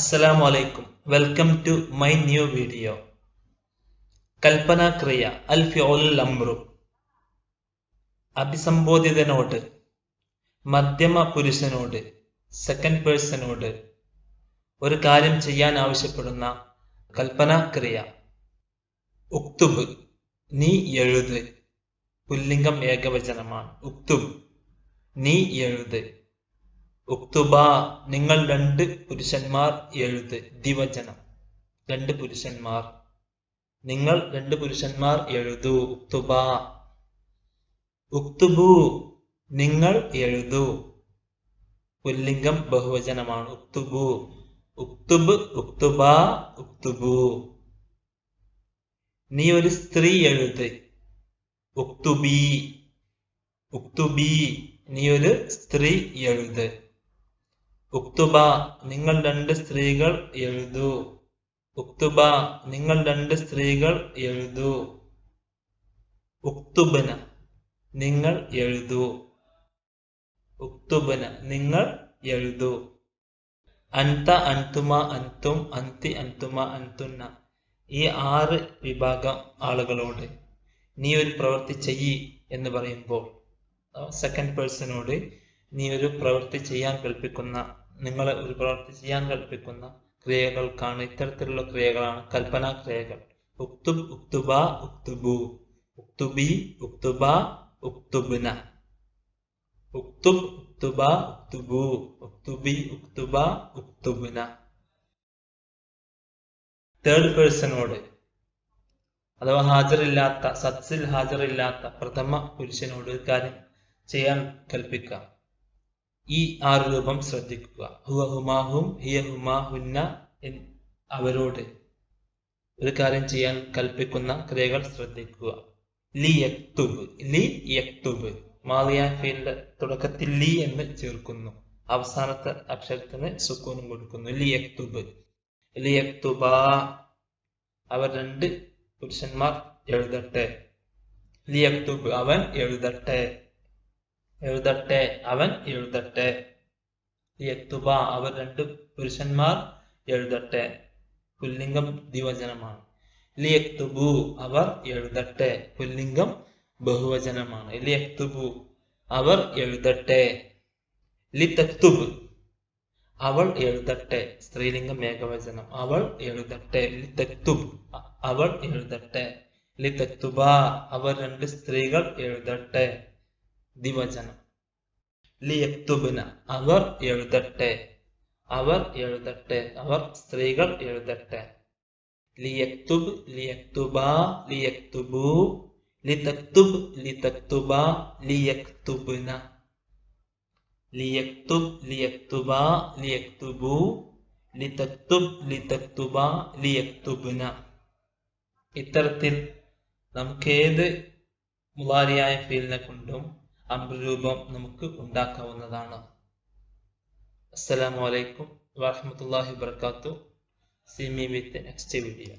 അസ്സലാമു അലൈക്കും welcome to my new video. കൽപ്പന ക്രിയ അൽ ഫിഉൽ അമ്രു അഭിസംബോധിതനോട് മധ്യമ പുരുഷനോട് സെക്കൻഡ് പേഴ്സണോട് ഒരു കാര്യം ചെയ്യാൻ ആവശ്യപ്പെടുന്ന കൽപ്പന ക്രിയ. ഉക്തുബ് നീ എഴുത്. പുല്ലിംഗം ഏകവചനമാണ്. ഉക്തുബ് നീ എഴുത്. ഉക്തുബ നിങ്ങൾ രണ്ട് പുരുഷന്മാർ എഴുത് ദിവചനം രണ്ട് പുരുഷന്മാർ. നിങ്ങൾ രണ്ട് പുരുഷന്മാർ എഴുതു ഉക്തുബ. ഉക്തുബു നിങ്ങൾ എഴുതു. പുല്ലിംഗം ബഹുവചനമാണ്. ഉക്തുബു. ഉക്തുബ് ഉക്തുബ ഉക്തുബു. നീ ഒരു സ്ത്രീ എഴുത്. ഉക്തുബി. ഉക്തുബി. നീ ഒരു സ്ത്രീ എഴുത്. ഉക്തുബ നിങ്ങൾ രണ്ട് സ്ത്രീകൾ എഴുതു. ഉക്തുബ നിങ്ങൾ രണ്ട് സ്ത്രീകൾ എഴുതു. ഉക്തുബന നിങ്ങൾ എഴുതു. ഉക്തുബന നിങ്ങൾ എഴുതു. അന്ത അന്തുമ അന്തും അന്തി അന്തുമ അന്തുന്ന ഈ ആറ് വിഭാഗം ആളുകളോട് നീ ഒരു പ്രവൃത്തി ചെയ്യ് എന്ന് പറയുമ്പോൾ സെക്കൻഡ് പേഴ്സണോട് നീ ഒരു പ്രവൃത്തി ചെയ്യാൻ കൽപ്പിക്കുന്ന നിങ്ങളെ ഒരു പ്രവൃത്തി ചെയ്യാൻ കൽപ്പിക്കുന്ന ക്രിയകൾക്കാണ് ഇത്തരത്തിലുള്ള ക്രിയകളാണ് കൽപ്പനാ ക്രിയകൾ. ഉക്തുബ് ഉക്തുബ ഉക്തുബു. ഉക്തുബി ഉക്തുബ ഉക്തുബുന. ഉക്തുബ് ഉക്തുബ ഉക്തുബു. ഉക്തുബി ഉക്തുബ ഉക്തുബുന. തേർഡ് പേഴ്സണോട് അഥവാ ഹാജറില്ലാത്ത സത്സിൽ ഹാജറില്ലാത്ത പ്രഥമ പുരുഷനോട് കാര്യം ചെയ്യാൻ കൽപ്പിക്കുക ഈ ആറ് രൂപം ശ്രദ്ധിക്കുക. ഹുവ ഹിയ ഹുമാഹുന്ന അവരോട് ഒരു കാര്യം ചെയ്യാൻ കൽപ്പിക്കുന്ന ക്രിയകൾ ശ്രദ്ധിക്കുക. ലി യക്തുബ് ലി യക്തുബ് മാലിയ തുടക്കത്തിൽ ലി എന്ന് ചേർക്കുന്നു. അവസാനത്തെ അക്ഷരത്തിന് സുക്കൂനും കൊടുക്കുന്നു. ലി യക്തുബ് ലി യക്തുബ അവർ രണ്ട് പുരുഷന്മാർ എഴുതട്ടെ. ലി യക്തുബ് അവൻ എഴുതട്ടെ. എഴുതട്ടെ അവൻ എഴുതട്ടെ. യക്തുബ അവർ രണ്ട് പുരുഷന്മാർ എഴുതട്ടെ. പുല്ലിംഗം ദ്വിവചനമാണ്. ലിയക്തുബു അവർ എഴുതട്ടെ. പുല്ലിംഗം ബഹുവചനമാണ്. ലിയക്തുബു അവർ എഴുതട്ടെ. ലിതക്തുബ് അവൾ എഴുതട്ടെ. സ്ത്രീലിംഗം ഏകവചനം. അവൾ എഴുതട്ടെ. ലിതക്തുബ് അവൾ എഴുതട്ടെ. ലിതക്തുബ അവർ രണ്ട് സ്ത്രീകൾ എഴുതട്ടെ. ദിവചനം ലിയക്തുബിന അവർ എഴുതട്ടെ അവർ എഴുതട്ടെ അവർ സ്ത്രീകൾ എഴുതട്ടെ. ലിയക്തുബ് ലിയക്തുബ ലിയക്തുബു ലിതക്തുബ് ലിതക്തുബ ലിയക്തുബിന. ലിയക്തുബ് ലിയക്തുബ ലിയക്തുബു ലിതക്തുബ് ലിതക്തുബ ലിയക്തുബിന. ഇത്തരത്തിൽ നമുക്ക് ഏത് മുലാരിയായ ഫീലിനെ കൊണ്ടും അമ്പരൂപം നമുക്ക് ഉണ്ടാക്കാവുന്നതാണ്. അസ്സലാമു അലൈക്കും വാഹമത്തല്ലാഹി വർക്കാത്തു see me with next video